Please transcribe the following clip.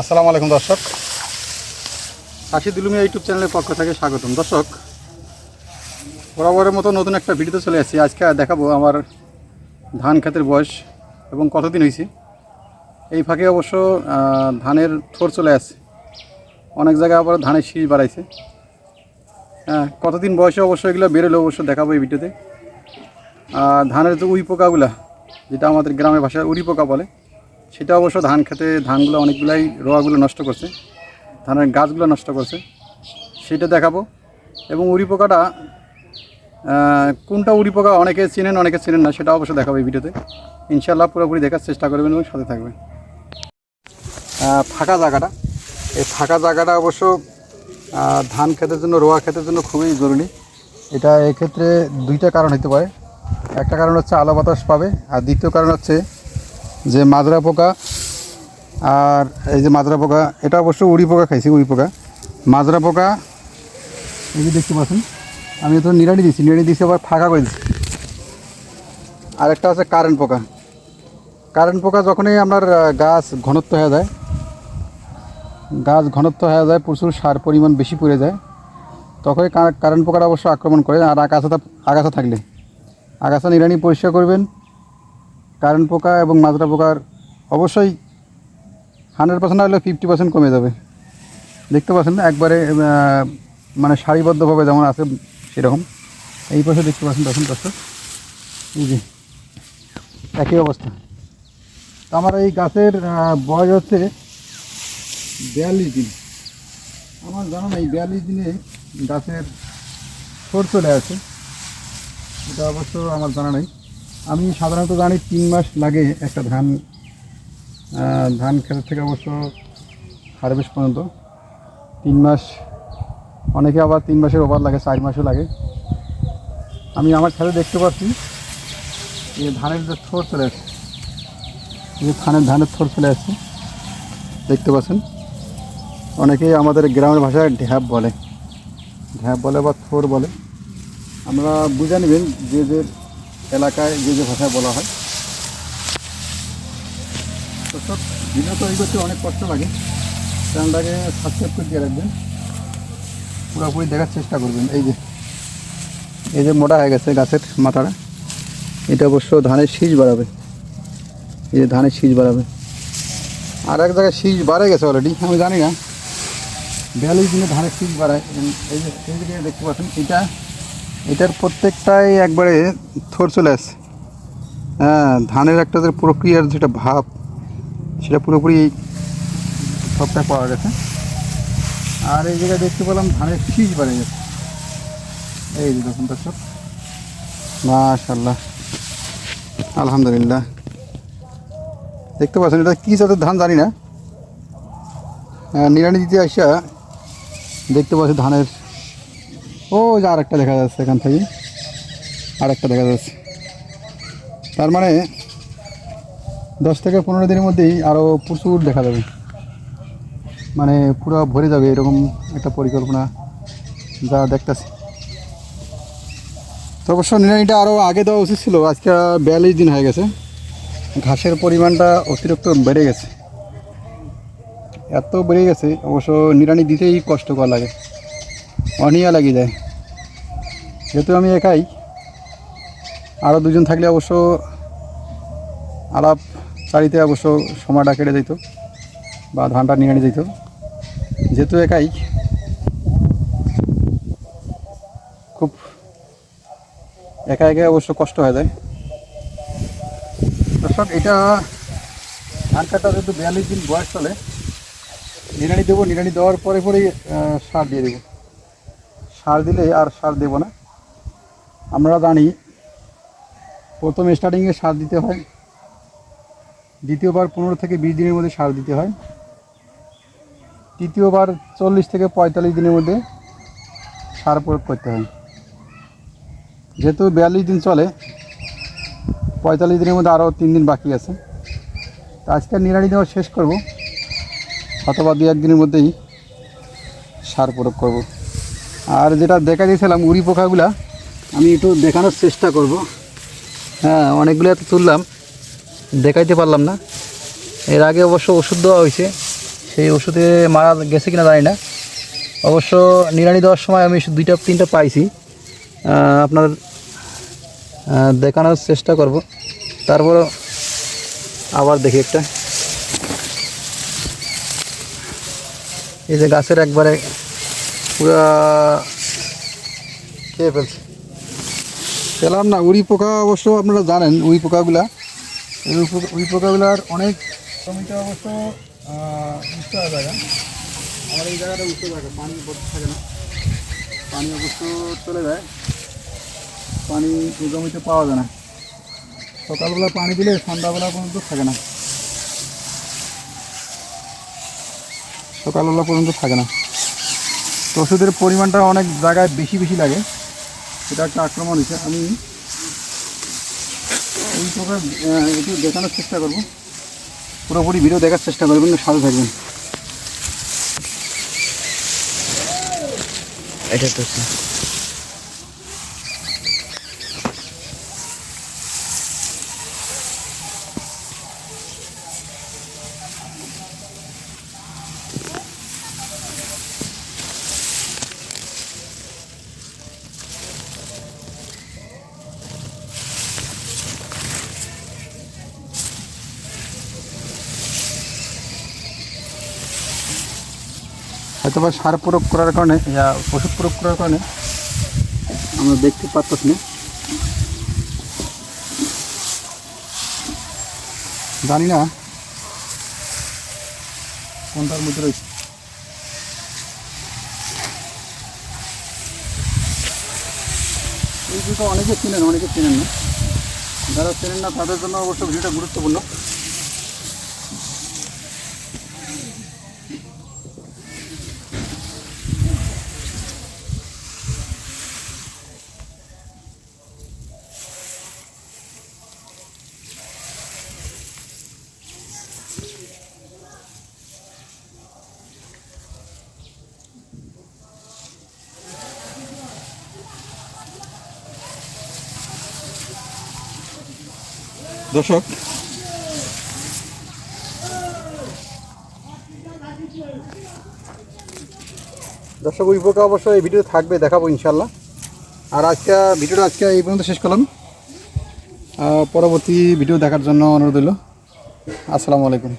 আসসালামু আলাইকুম, দর্শক। চাষি দুলুমিয়া ইউটিউব চ্যানেলের পক্ষ থেকে স্বাগতম। দর্শক, বরাবরের মতো নতুন একটা ভিডিওতে চলে আসছি। আজকে দেখাবো আমার ধান ক্ষেতের বয়স এবং কতদিন হয়েছে। এই ফাঁকে অবশ্য ধানের থোর চলে আসছে। অনেক জায়গায় আবার ধানের শীষ বাড়াইছে। হ্যাঁ কতদিন বয়সে অবশ্য এগুলো বেরোলে অবশ্য দেখাবো এই ভিডিওতে। আর ধানের যে উই পোকাগুলা, যেটা আমাদের গ্রামের ভাষায় উড়ি পোকা বলে, সেটা অবশ্য ধান খেতে ধানগুলো অনেকগুলাই রোয়াগুলো নষ্ট করছে, ধানের গাছগুলো নষ্ট করছে, সেটা দেখাবো। এবং উড়ি পোকাটা কোনটা উড়ি পোকা অনেকে চেনেন অনেকে চেনেন না, সেটা অবশ্য দেখাবো এই ভিডিওতে। ইনশাল্লাহ পুরোপুরি দেখার চেষ্টা করবেন এবং সাথে থাকবেন। ফাঁকা জায়গাটা, এই ফাঁকা জায়গাটা অবশ্য ধান ক্ষেতের জন্য, রোয়া ক্ষেতের জন্য খুবই জরুরি। এটা এক্ষেত্রে দুইটা কারণ হতে পারে। একটা কারণ হচ্ছে আলো বাতাস পাবে, আর দ্বিতীয় কারণ হচ্ছে যে মাজরা পোকা আর এই যে মাজরা পোকা, এটা অবশ্য উড়ি পোকা খাইছি, উড়ি পোকা। মাজরা পোকা, এই যে দেখতে পাচ্ছেন, আমি তো নিড়ানি দিচ্ছি নিড়ানি দিচ্ছি আবার ফাঁকা করে দিচ্ছি আর একটা আছে কারেন্ট পোকা। কারেন্ট পোকা যখনই আপনার গাছ ঘনত্ব হয়ে যায় গাছ ঘনত্ব হয়ে যায়, প্রচুর সার পরিমাণ বেশি পড়ে যায়। তখনই কারেন্ট পোকাটা অবশ্য আক্রমণ করে আর আগাছা আগাছা থাকলে। আগাছা নিরানি পরিষ্কার করবেন। কারেন্ট পোকা এবং মাজরা পোকার অবশ্যই হান্ড্রেড পার্সেন্ট হলে ফিফটি পার্সেন্ট কমে যাবে। দেখতে পাচ্ছেন একবারে মানে সারিবদ্ধভাবে যেমন আছে সেরকম। এই পাশে দেখতে পাচ্ছেন তখন দর্শক। এই যে, একই অবস্থা। তো আমার এই গাছের বয়স হচ্ছে বিয়াল্লিশ দিন। আমার জানা নেই, বিয়াল্লিশ দিনে গাছের ছোট চলে আছে এটা অবশ্য আমার জানা নেই। আমি সাধারণত জানি তিন মাস লাগে একটা ধান ধান ক্ষেতের থেকে অবশ্য হারভেস্ট পর্যন্ত। তিন মাস, অনেকে আবার তিন মাসের ওভার লাগে, চার মাসও লাগে। আমি আমার খেতে দেখতে পাচ্ছি যে ধানের যে থোর চলে আসছে যে ধানের ধানের থোর চলে আসছে দেখতে পাচ্ছেন। অনেকেই আমাদের গ্রামের ভাষায় ঢ্যাপ বলে। ঢ্যাপ বলে বা থোর বলে। আমরা বুঝে নেবেন যে যে এলাকায় যে যে ভাষায় বলা হয়। তো সব ভিডিও তৈরি করতে অনেক কষ্ট লাগে। চ্যানেলটাকে সাবস্ক্রাইব করে দিয়ে রাখবেন। পুরোপুরি দেখার চেষ্টা করবেন। এই যে এই যে মোটা হয়ে গেছে গাছের মাথাটা। এটা অবশ্য ধানের শীষ বাড়াবে। এই যে ধানের শীষ বাড়াবে। আর এক জায়গায় শীষ বাড়ে গেছে অলরেডি আমি জানি না। বিয়াল্লিশ দিনে ধানের শীষ বাড়ায়। এই যে দেখতে পাচ্ছেন, এটা, এটার প্রত্যেকটাই একবারে থর চলে আসছে হ্যাঁ ধানের একটা প্রক্রিয়ার যেটা ভাব, সেটা পুরোপুরি সবটা পাওয়া গেছে। আর এই জায়গায় দেখতে পেলাম ধানের শীষ বেড়ে গেছে। এই যে দেখুন দর্শক। মাশাল্লাহ আলহামদুলিল্লাহ। দেখতে পাচ্ছেন এটা কী জাতের ধান জানি না। নিড়ানি দিতে আসা দেখতে পাচ্ছি ধানের। ও যে আরেকটা দেখা যাচ্ছে এখান থেকে। আরেকটা দেখা যাচ্ছে। তার মানে দশ থেকে পনেরো দিনের মধ্যেই আরও প্রচুর দেখা যাবে। মানে পুরো ভরে যাবে এরকম একটা পরিকল্পনা যা দেখতেছি। তো অবশ্য নিরানিটা আরও আগে দেওয়া উচিত ছিল। আজকে বিয়াল্লিশ দিন হয়ে গেছে। ঘাসের পরিমাণটা অতিরিক্ত বেড়ে গেছে। এত বেড়ে গেছে, অবশ্য নিরানি দিতেই কষ্টকর লাগে। অনিয়া লাগিয়ে যায় যেহেতু আমি একাই আরও দুজন থাকলে অবশ্য আলাপ চারিতে অবশ্য সময়টা কেটে যেত বা ধানটা নিয়ে যেত যেহেতু একাই, খুব একা একা অবশ্য কষ্ট হয়ে যায়। দর্শক, এটা ধান কাটা যেহেতু বিয়াল্লিশ দিন বয়স চলে নিড়ানি দেবো, নিড়ানি দেওয়ার পরে পরেই সার দিয়ে দেবো। সার দিলে আর সার দেবো না। আমরা জানি, প্রথম স্টার্টিংয়ে সার দিতে হয়। দ্বিতীয়বার পনেরো থেকে বিশ দিনের মধ্যে সার দিতে হয়। তৃতীয়বার চল্লিশ থেকে পঁয়তাল্লিশ দিনের মধ্যে সার প্রয়োগ করতে হয়। যেহেতু বিয়াল্লিশ দিন চলে, পঁয়তাল্লিশ দিনের মধ্যে আরও তিন দিন বাকি আছে। তো আজকে নিরানি দেওয়া শেষ করব। অথবা দু একদিনের মধ্যেই সার প্রয়োগ করব। আর যেটা দেখা দিয়েছিলাম উড়ি পোকাগুলা, আমি একটু দেখানোর চেষ্টা করব। হ্যাঁ অনেকগুলো তো তুললাম, দেখাইতে পারলাম না। এর আগে অবশ্য ওষুধ দেওয়া হয়েছে, সেই ওষুধে মারা গেছে কিনা জানি না। অবশ্য নিড়ানি দেওয়ার সময় আমি দুইটা, তিনটা পাইছি। আপনার দেখানোর চেষ্টা করব। তারপর আবার দেখি একটা। এই যে গাছের একবারে পুরা খেয়ে ফেলছে? পেলাম না উড়ি পোকা অবশ্য আপনারা জানেন উড়ি পোকাগুলা। উড়ি পোকা- উড়ি পোকাগুলার অনেক জমিতে অবশ্য আহ, উঁচু জায়গা আমার এই জায়গাটা উঁচু জায়গা পানি থাকে না। পানি অবশ্য চলে যায়। পানি জমিতে পাওয়া যায় না। সকালবেলা পানি দিলে সন্ধ্যাবেলা পর্যন্ত থাকে না। সকালবেলা পর্যন্ত থাকে না। তো ওষুধের পরিমাণটা অনেক জায়গায় বেশি বেশি লাগে। সেটা একটা আক্রমণ হয়েছে। আমি এই প্রকার একটু দেখানোর চেষ্টা করব। পুরোপুরি ভিডিও দেখার চেষ্টা করবেন সাথে থাকবেন। এটা তো হয়তো বা সার প্রয়োগ করার কারণে, ইয়া ওষুধ প্রয়োগ করার কারণে আমরা দেখতে পারতেছি না। জানি না কোনটার মধ্যে রয়েছে। এই দুটো অনেকে চেনেন অনেকে চেনেন না। যারা চেনেন না, তাদের জন্য অবশ্য ভিডিওটা গুরুত্বপূর্ণ। দর্শক। দর্শক, ওই পোকা অবশ্য এই ভিডিও থাকবে, দেখাবো ইনশাল্লাহ আর আজকে, ভিডিওটা আজকে এই পর্যন্ত শেষ করলাম। পরবর্তী ভিডিও দেখার জন্য অনুরোধ হলো আসসালামু আলাইকুম।